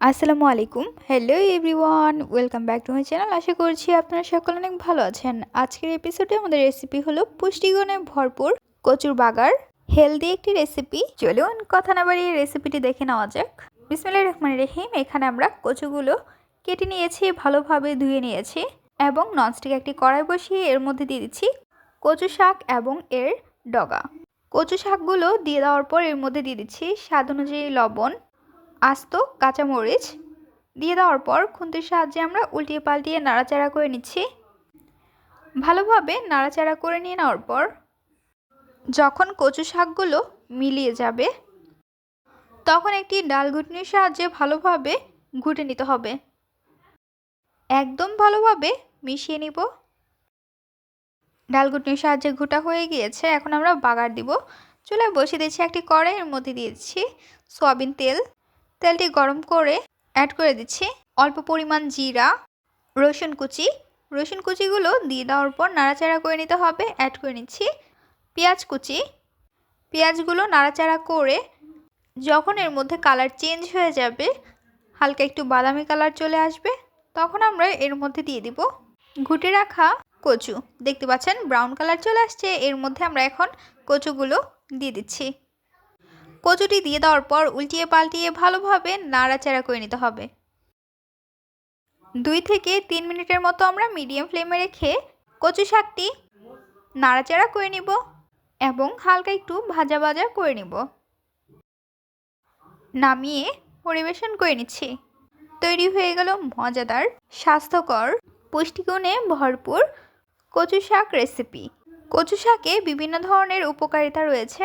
আসসালামু আলাইকুম। Hello everyone welcome back to my channel আশা করছি আপনারা সকলে অনেক ভালো আছেন। আজকের এপিসোডে আমাদের রেসিপি হলো পুষ্টিগুণে ভরপুর কচুর বাগার। হেলদি একটি রেসিপি চলুন কথা না বাড়িয়ে রেসিপিটি দেখে নেওয়া যাক। বিসমিল্লাহির রহমানির রহিম, এখানে আমরা কচুগুলো কেটে নিয়েছি, ভালোভাবে ধুয়ে নিয়েছি এবং ননস্টিক একটি কড়াই বসিয়ে এর মধ্যে দিয়ে দিচ্ছি কচু শাক এবং এর ডগা। কচু শাকগুলো দিয়ে দেওয়ার পর এর মধ্যে দিয়ে দিচ্ছি স্বাদ অনুযায়ী লবণ আস্ত কাঁচামরিচ দিয়ে দেওয়ার পর খুন্তির সাহায্যে আমরা উল্টিয়ে পাল্টিয়ে নাড়াচাড়া করে নিচ্ছি। ভালোভাবে নাড়াচাড়া করে নিয়ে নেওয়ার পর যখন কচু শাকগুলো মিলিয়ে যাবে, তখন একটি ডাল ঘুটনির সাহায্যে ভালোভাবে ঘুটে নিতে হবে। একদম ভালোভাবে মিশিয়ে নিব। ডাল ঘুটনির সাহায্যে ঘুটা হয়ে গিয়েছে, এখন আমরা বাগার দিব। চুলায় বসিয়ে দিচ্ছি একটি কড়াইয়ের মধ্যে দিয়েছি সয়াবিন তেল। তেলটি গরম করে অ্যাড করে দিচ্ছি। অল্প পরিমাণ জিরা, রসুন কুচি। রসুন কুচিগুলো দিয়ে দেওয়ার পর নাড়াচাড়া করে নিতে হবে। অ্যাড করে নিচ্ছি পেঁয়াজ কুচি। পেঁয়াজগুলো নাড়াচাড়া করে যখন এর মধ্যে কালার চেঞ্জ হয়ে যাবে, হালকা একটু বাদামি কালার চলে আসবে, তখন আমরা এর মধ্যে দিয়ে দিব ঘুটে রাখা কচু। দেখতে পাচ্ছেন ব্রাউন কালার চলে আসছে। এর মধ্যে আমরা এখন কচুগুলো দিয়ে দিচ্ছি। কচুটি দিয়ে দেওয়ার পর উল্টিয়ে পাল্টিয়ে ভালোভাবে নাড়াচাড়া করে নিতে হবে। দুই থেকে তিন মিনিটের মতো আমরা মিডিয়াম ফ্লেমে রেখে কচু শাকটি নাড়াচাড়া করে নিব এবং হালকা একটু ভাজা ভাজা করে নিব। নামিয়ে পরিবেশন করে নিচ্ছি। তৈরি হয়ে গেল মজাদার, স্বাস্থ্যকর, পুষ্টিগুণে ভরপুর কচু শাক রেসিপি কচু শাকে বিভিন্ন ধরনের উপকারিতা রয়েছে।